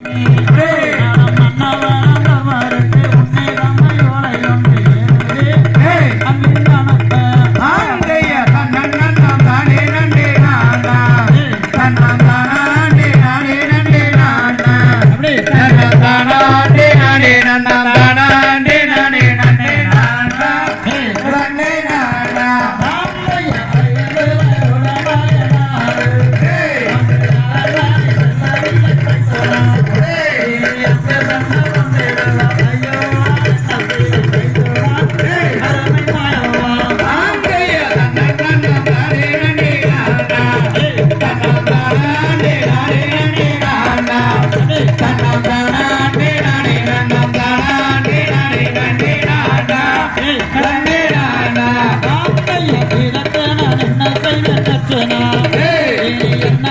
Três. Archana